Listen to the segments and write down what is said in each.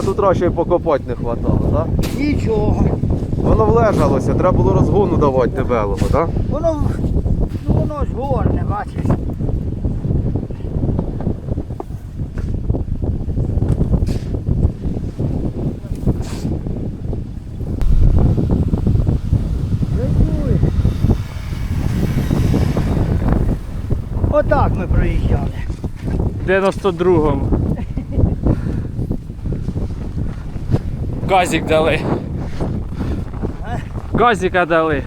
це тут раніше і покопати не хватало, так? Нічого. Воно влежалося, треба було розгону давати дебелого, так? Воно, ну воно ж горне, бачиш. Отак ми проїжджали. 92-му. Газик дали. Газика дали.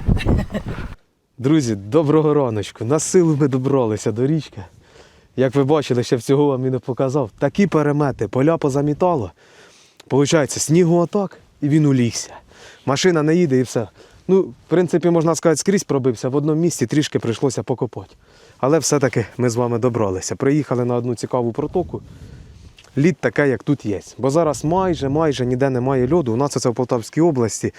Друзі, доброго раночку. На силу ми добралися до річки. Як ви бачили, ще всього вам і не показав. Такі перемети, поля позамітало. Получається, снігу отак, і він улігся. Машина не їде і все. Ну, в принципі, можна сказати, скрізь пробився. В одному місці трішки прийшлося покопати. Але все-таки ми з вами добралися. Приїхали на одну цікаву протоку. Лід таке, як тут є. Бо зараз майже майже ніде немає льоду. У нас це в Полтавській області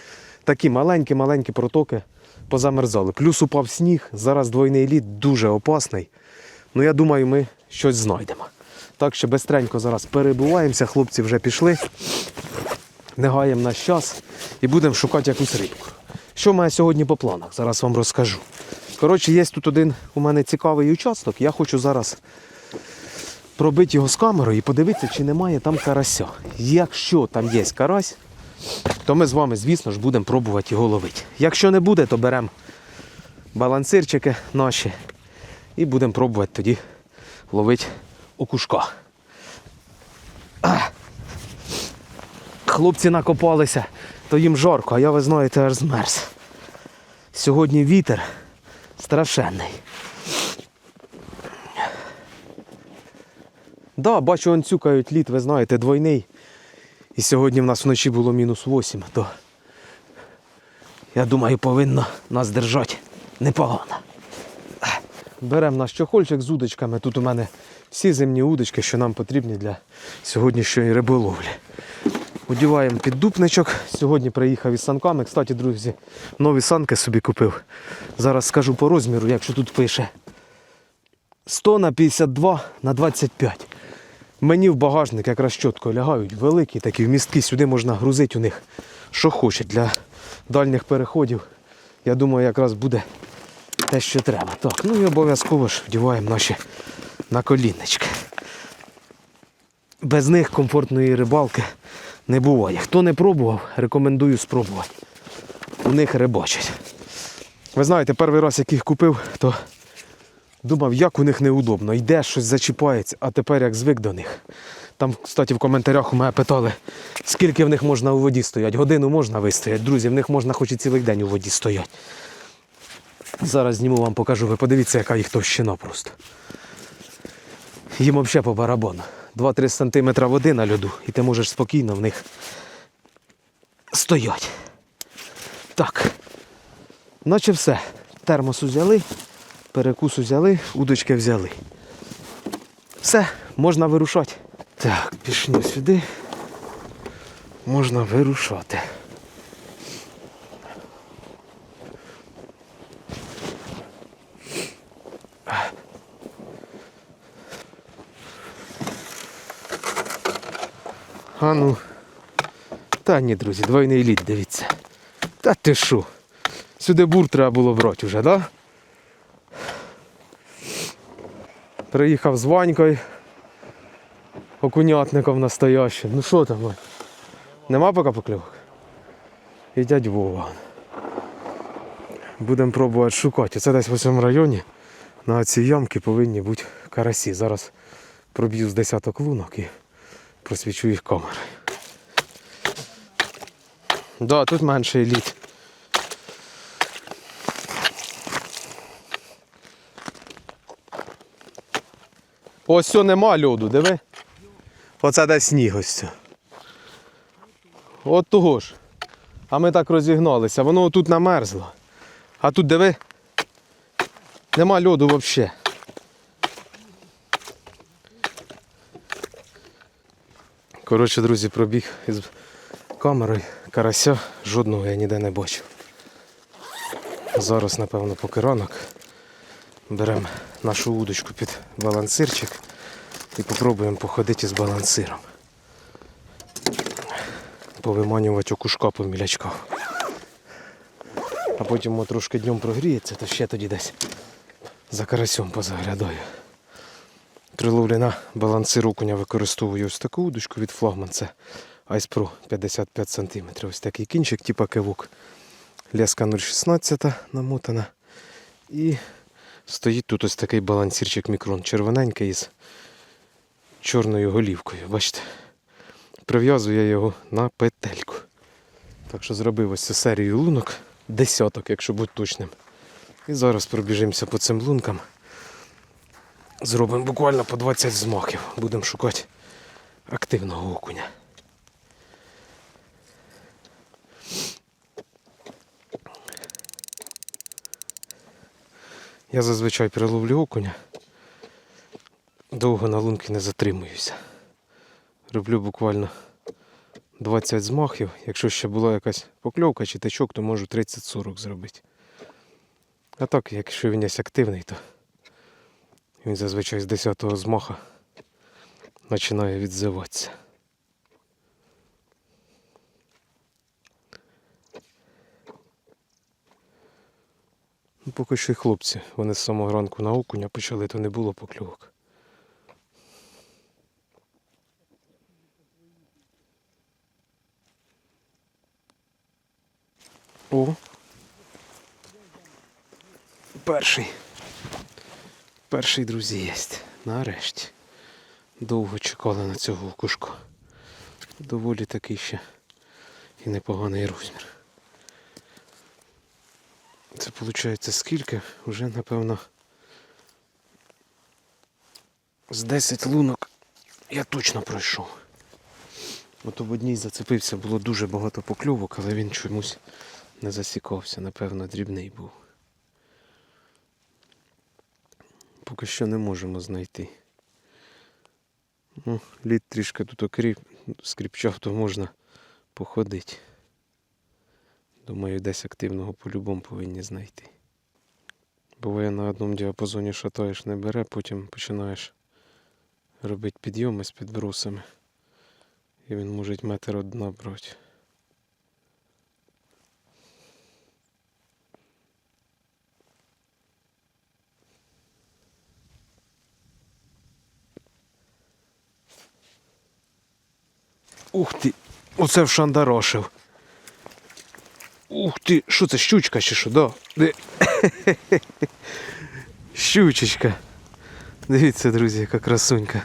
такі маленькі-маленькі протоки позамерзали. Плюс упав сніг, зараз двойний лід дуже опасний. Ну я думаю, ми щось знайдемо. Так що бистренько зараз перебуваємося, хлопці вже пішли. Не гаємо наш час і будемо шукати якусь рибку. Що мене сьогодні по планах? Зараз вам розкажу. Коротше, є тут один у мене цікавий участок. Я хочу зараз пробити його з камерою і подивитися, чи немає там карася. Якщо там є карась, то ми з вами, звісно ж, будемо пробувати його ловити. Якщо не буде, то беремо балансирчики наші і будемо пробувати тоді ловити окушка. Хлопці накопалися, то їм жарко, а я, ви знаєте, аж змерз. Сьогодні вітер страшенний. Да, бачу, он цюкають лід, ви знаєте, двойний. І сьогодні в нас вночі було мінус 8, то я думаю, повинно нас держати непогано. Беремо наш чохольчик з удочками. Тут у мене всі зимні удочки, що нам потрібні для сьогоднішньої риболовлі. Одіваємо піддупничок. Сьогодні приїхав із санками. Кстати, друзі, нові санки собі купив. Зараз скажу по розміру, якщо тут пише 100 на 52 на 25. Мені в багажник якраз чітко лягають, великі такі вмістки, сюди можна грузити у них, що хоче для дальніх переходів. Я думаю, якраз буде те, що треба. Так, ну і обов'язково ж вдіваємо наші наколіннички. Без них комфортної рибалки не буває. Хто не пробував, рекомендую спробувати. У них рибачать. Ви знаєте, перший раз, як їх купив, то Думав, як у них неудобно. Йде, щось зачіпається, а тепер як звик до них. Там, кстати, в коментарях у мене питали, скільки в них можна у воді стояти. Годину можна вистояти. Друзі, в них можна хоч і цілий день у воді стояти. Зараз зніму вам покажу. Ви подивіться, яка їх товщина просто. Їм взагалі по барабану. 2-3 см води на льоду, і ти можеш спокійно в них стоять. Так. Наче все. Термос взяли перекус взяли, удочки взяли. Все, можна вирушати. Так, пішли сюди. Можна вирушати. А ну. Та ні, друзі, двойний лід, дивіться. Та ти що? Сюди бур треба було брати вже, так? Да? Приїхав з Ванькою, окунятником настоящим. Ну що там? Нема поки покльовок? І дядь Вова. Будемо пробувати шукати. Це десь в цьому районі на цій ямці повинні бути карасі. Зараз проб'ю з десяток лунок і просвічу їх камерою. Да, тут менший лід. Ось цього нема льоду, диви. Оце де сніг ось. От того ж. А ми так розігналися, воно тут намерзло. А тут диви. Нема льоду взагалі. Коротше, друзі, пробіг із камерою карася, жодного я ніде не бачив. Зараз, напевно, поки ранок. Беремо нашу удочку під балансирчик і попробуємо походити з балансиром. повиманювати окушка по мілячках. А потім воно трошки днем прогріється, то ще тоді десь за карасьом позаглядаю. При ловлі на балансир окуня використовую ось таку удочку від флагман. Це Ice Pro 55 см. Ось такий кінчик, типа кивук. Леска 0,16 намотана. І стоїть тут ось такий балансірчик мікрон. Червоненький із чорною голівкою. Бачите? Прив'язую я його на петельку. Так що зробив ось цю серію лунок. Десяток, якщо бути точним. І зараз пробіжимося по цим лункам. Зробимо буквально по 20 змахів. Будемо шукати активного окуня. Я зазвичай приловлю окуня. Довго на лунки не затримуюся. Роблю буквально 20 змахів. Якщо ще була якась покльовка чи течок, то можу 30-40 зробити. А так, якщо він є активний, то він зазвичай з 10-го змаха починає відзиватися. Поки що й хлопці, вони з самого ранку на окуня почали, то не було покльовок. О. Перший. Перший, друзі, є. Нарешті. Довго чекали на цього окушку. Доволі такий ще і непоганий розмір. Це виходить скільки? Вже, напевно, з 10 лунок я точно пройшов. От в одній зацепився, було дуже багато покльовок, але він чомусь не засікався, напевно, дрібний був. Поки що не можемо знайти. Ну, лід трішки тут окріп, скріпчав, то можна походити. Думаю, десь активного по-любому повинні знайти. Буває на одному діапазоні шатаєш, не бере, потім починаєш робити підйоми з підбросами. І він може метр од дна брати. Ух ти! Оце вшандарошив. Ух ти! Що це щучка чи що? Да? Щучечка. Дивіться, друзі, яка красунька.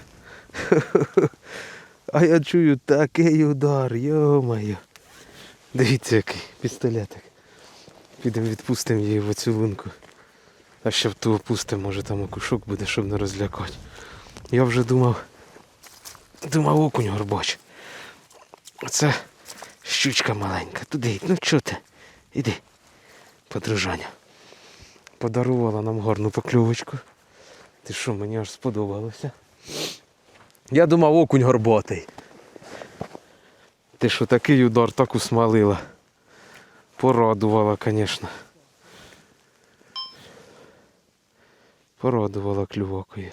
А я чую такий удар, йо-моє. Дивіться, який пістолетик. Підемо відпустимо її в оцю лунку. А ще в ту опустимо, може там окушок буде, щоб не розлякати. Я вже думав. Думав окунь горбач. Оце щучка маленька. Туди, ну чого ти? Іди, подружаня. Подарувала нам гарну покльовочку. Ти що, мені аж сподобалося. Я думав окунь горботий. Ти що такий удар так усмалила. Порадувала, звісно. Порадувала клювокою.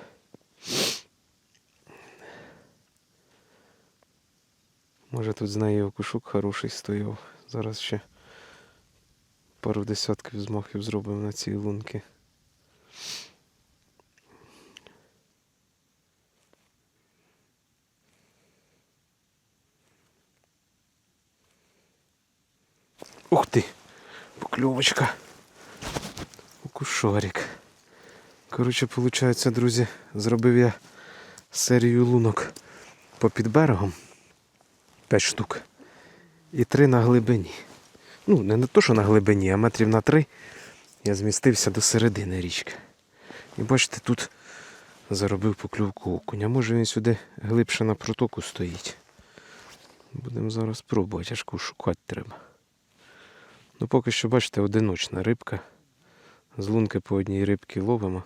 Може тут з нею окушок хороший стояв. Зараз ще пару десятків змахів зробимо на цій лунки. Ух ти! Покльовочка. Окушарик. Коротше, виходить, друзі, зробив я серію лунок попід берегом. 5 штук. І три на глибині. Ну, не то, що на глибині, а метрів на три я змістився до середини річки. І бачите, тут заробив покльовку окуня. Може він сюди глибше на протоку стоїть. Будемо зараз пробувати, аж шукати треба. Ну поки що, бачите, одиночна рибка. З лунки по одній рибці ловимо.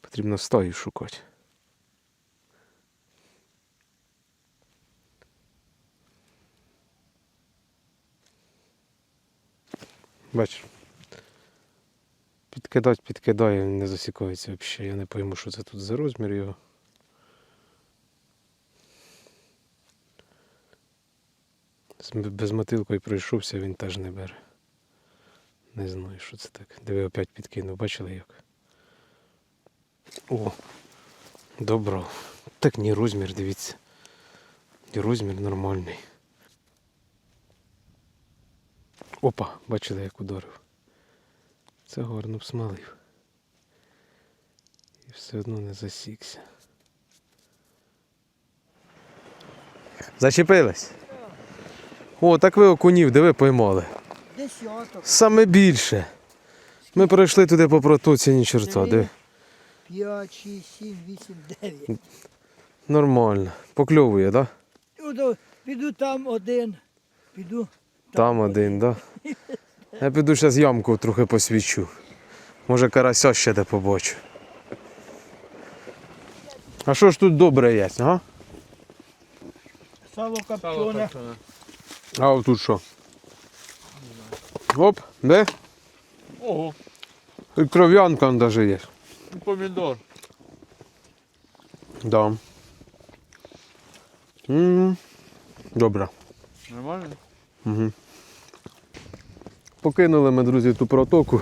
Потрібно стаю шукати. Бачиш. Підкидать, підкидає, він не засікається взагалі. Я не пойму, що це тут за розмір його. Без мотилкою пройшовся, він теж не бере. Не знаю, що це так. Диви, опять підкинув, бачили як? О! Добро. Так ні розмір, дивіться. Розмір нормальний. Опа, бачили, як ударив. Це гарно б смалив. І все одно не засікся. Зачепились? О, так ви окунів, де ви поймали. Десяток. Саме більше. Ми пройшли туди по протоці, ні чорта. Диви. П'ять, шість, сім, вісім, дев'ять. Нормально. Покльовує, так? Да? Піду, піду там один. Піду. Там один, так? Да? Я піду зараз ямку трохи посвічу. Може карася ще де побачу. А що ж тут добре є, а? Сало копчене. А от тут що? Оп, де? Ого, І кров'янка навіть є. помідор. Да. м Добре. Нормально? Угу. Покинули ми, друзі, ту протоку.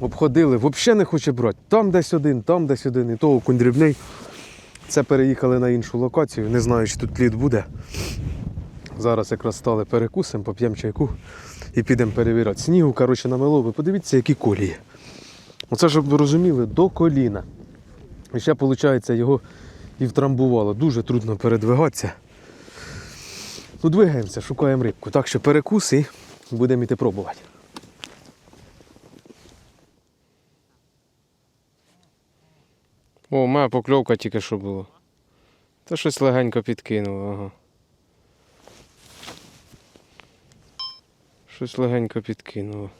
Обходили, взагалі не хоче брати. Там десь один, там десь один, і того окунь дрібний. Це переїхали на іншу локацію. Не знаю, чи тут лід буде. Зараз якраз стали перекусимо, поп'ємо чайку і підемо перевіряти. Снігу, коротше, намело. Ви подивіться, які колії. Оце, щоб ви розуміли, до коліна. І ще, виходить, його і втрамбувало. Дуже трудно передвигатися. Ну, двигаємося, шукаємо рибку. Так що перекус і будемо йти пробувати. О, мене покльовка тільки що була. Та щось легенько підкинуло, ага. Щось легенько підкинуло.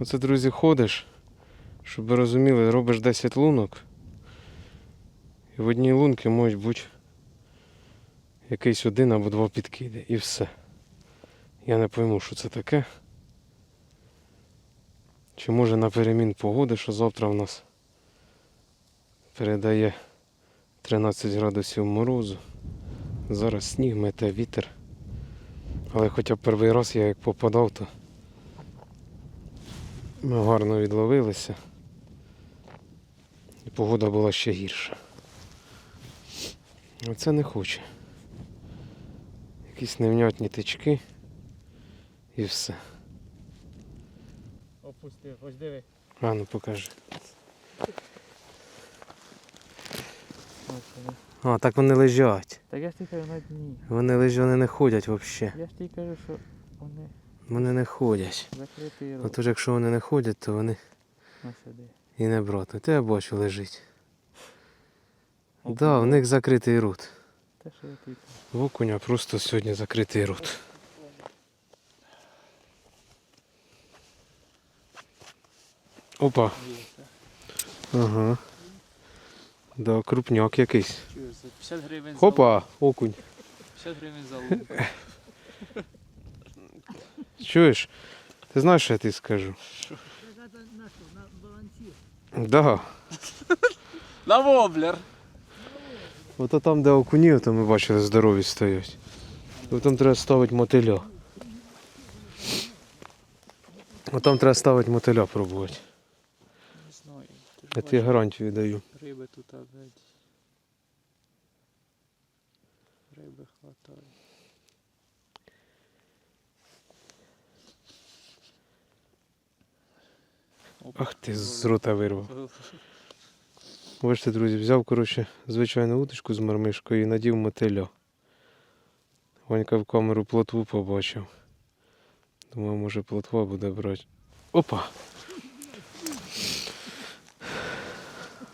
Оце, друзі, ходиш, щоб ви розуміли, робиш 10 лунок. І в одній лунці можуть бути якийсь один або два підкиди і все. Я не пойму, що це таке. Чи може на перемін погоди, що завтра в нас передає 13 градусів морозу. Зараз сніг, мете вітер. Але хоча б перший раз я як попадав, то ми гарно відловилися. І погода була ще гірша. А це не хоче. Якісь невнятні тички і все. Опусти, ось диви. А ну покажи. А, так вони лежать. Так я ж кажу на дні. Вони лежать, вони не ходять взагалі. Я ж тобі кажу, що вони Вони не ходять. закритий рот. От уже якщо вони не ходять, то вони На сюди. і не брати. Ти я бачу лежить. Так, да, в них закритий рот. Те, що я кажу. В окуня просто сьогодні закритий рот. Опа. Ага. Да, крупняк якийсь. Чуєш, 50 гривень за Хопа, окунь. лун- 50 гривень за лун. Чуєш? Ти знаєш, що я тобі скажу? Да. На воблер! Ото там, де окуні, то ми бачили, здорові стоять. От там треба ставити мотиля. От там треба ставити мотиля пробувати. Не знаю. Ти ж Я тобі гарантію даю. Риби тут опять. Риби хватає. Ах ти з рота вирвав. Бачите, друзі, взяв, коротше, звичайну уточку з мармишкою і надів мотиля. Ванька в камеру плотву побачив. Думаю, може плотва буде брати. Опа!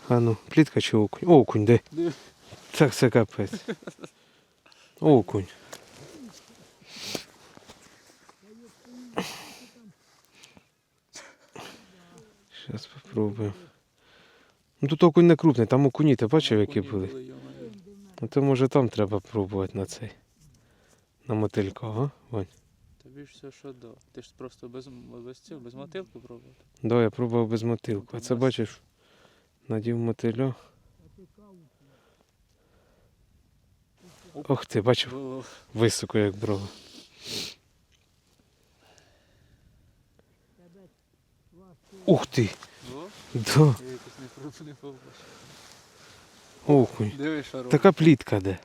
А ну, плітка чи окунь? Окунь, де? Так це капець. Окунь. Зараз попробуємо. Ну тут окунь не крупний, там окуні, ти бачив, які були? Ну то може там треба пробувати на цей. На мотилька, ага? Вань. Тобі ж все що до. Ти ж просто без, без цього, без мотилки пробував. Да, я пробував без мотилку. А це бачиш, надів мотиля. Ох ти, бачив, високо як брова. Ух ти! Да, окунь. Така плітка де.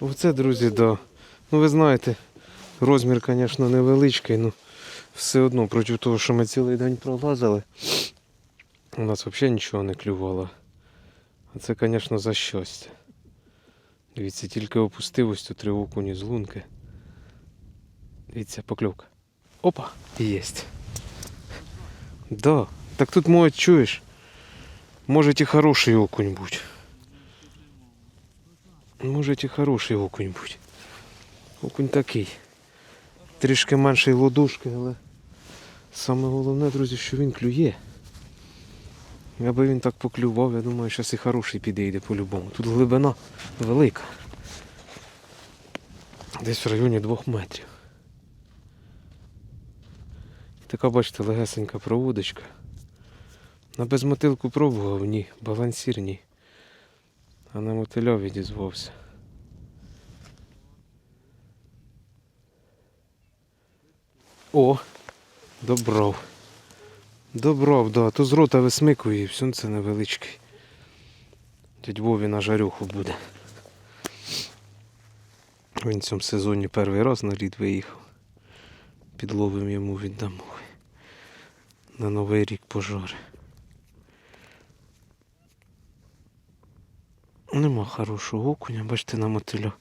Оце, друзі, да. Ну ви знаєте, розмір, звісно, невеличкий, ну все одно проти того, що ми цілий день пролазили, у нас взагалі нічого не клювало. А це, звісно, за щастя. Дивіться, тільки опустив ось тут три окуні з лунки. Дивіться, покльовка. Опа, єсть. Да. Так тут може, чуєш, може і хороший окунь бути. Може і хороший окунь бути. Окунь такий. Трішки менший ладошки, але саме головне, друзі, що він клює. Аби він так поклював, я думаю, зараз і хороший підійде по-любому. Тут глибина велика. Десь в районі двох метрів. Така, бачите, легесенька проводочка. На безмотилку пробував, ні, балансір ні. А на мотиля відізвався. О, добров. Добров, да. То з рота висмикує і все це невеличкий. Дядь Вові на жарюху буде. Він в цьому сезоні перший раз на лід виїхав. Підловим йому віддамо. На Новий рік пожари. Нема хорошого окуня, бачите, на мотиля.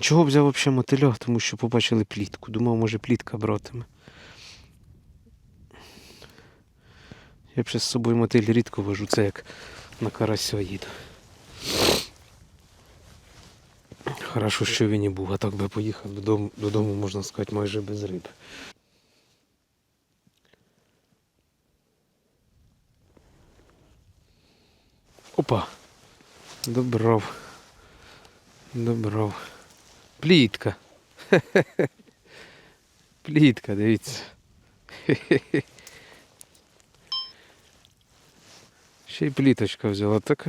Чого взяв взагалі мотиля? Тому що побачили плітку. Думав, може плітка братиме. Я ще з собою мотиль рідко вожу, це як на карася їду. Хорошо, що він і був, а так би поїхав додому, додому, можна сказати, майже без риби. Опа! Добрав. Добрав. Плітка. Хе-хе-хе. Плітка, дивіться. Хе-хе-хе. Ще й пліточка взяла, так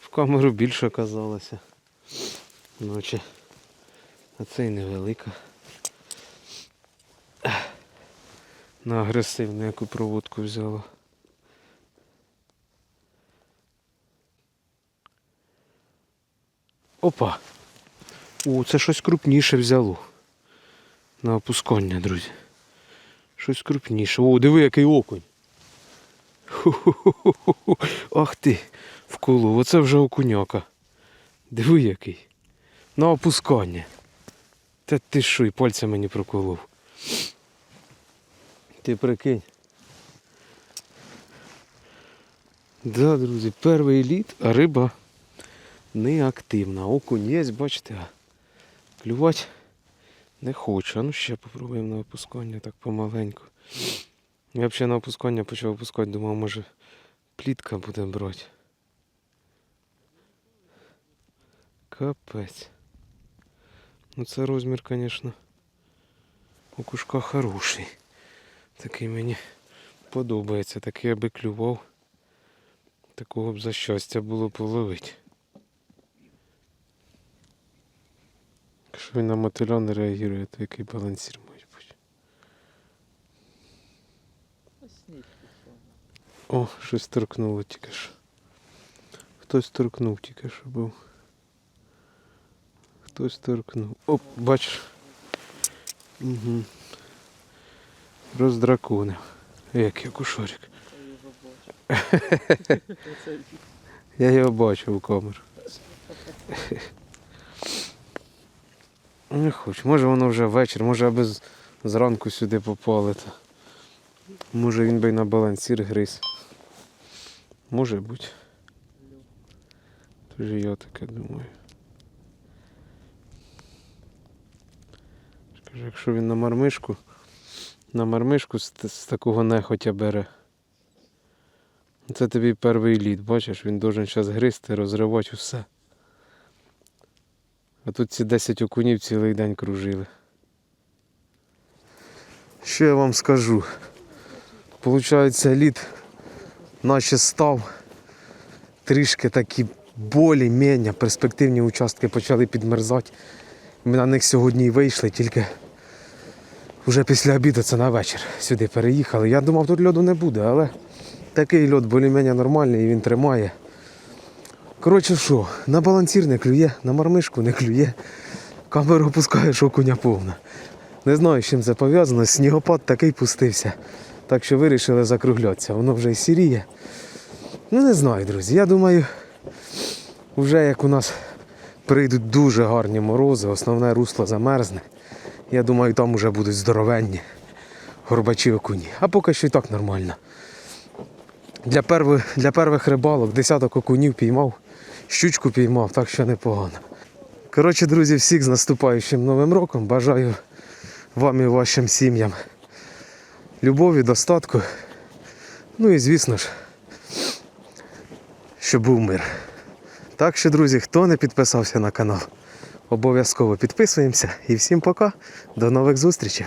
в камеру більше оказалося. Ночі. А це й невелика. На агресивну яку проводку взяла. Опа. О, це щось крупніше взяло. На опускання, друзі. Щось крупніше. О, диви, який окунь. Ху-ху-ху-ху-ху. Ах ти, вколов. Оце вже окуняка. Диви який. На опускання. Та ти що, і пальця мені проколов. Ти прикинь. Да, друзі, перший лід, а риба неактивна. Окунь є, бачите, клювати не хоче. А ну ще попробуємо на опускання так помаленьку. Я взагалі на опускання почав опускати, думав, може плітка буде брати. Капець. Ну це розмір, звісно, у кушка хороший. Такий мені подобається. Такий аби клював. Такого б за щастя було половити. Якщо він на мотиля не реагує, то який балансір може бути. Ось сніг пішов. О, щось торкнуло тільки що. Хтось торкнув тільки що був. Хтось торкнув. О, бачиш. Угу. Роздраконив. Як я кушорик. Я його бачив у камеру. Не хочу. Може воно вже вечір, може аби зранку сюди попали. Може він би й на балансір гриз. Може бути. Тож я таке думаю. Скажу, якщо він на мармишку, на мармишку з, з такого нехотя бере. Це тобі перший лід, бачиш, він должен зараз гризти, розривати усе. А тут ці 10 окунів цілий день кружили. Що я вам скажу? Получається, лід наче став. трішки такі болі, мення, перспективні участки почали підмерзати. Ми на них сьогодні і вийшли, тільки вже після обіду це на вечір сюди переїхали. Я думав, тут льоду не буде, але такий льод більш-менш нормальний і він тримає. Коротше, що, на балансір не клює, на мармишку не клює. Камеру опускаєш, окуня повна. Не знаю, з чим це пов'язано. Снігопад такий пустився. Так що вирішили закруглятися. Воно вже і сіріє. Ну не знаю, друзі. Я думаю, вже як у нас прийдуть дуже гарні морози, основне русло замерзне. Я думаю, там вже будуть здоровенні горбачі окуні. А поки що і так нормально. Для первих, для первих рибалок десяток окунів піймав, щучку піймав, так що непогано. Коротше, друзі, всіх з наступаючим новим роком. Бажаю вам і вашим сім'ям любові, достатку. Ну і звісно ж, щоб був мир. Так що, друзі, хто не підписався на канал, обов'язково підписуємося. І всім пока. До нових зустрічей.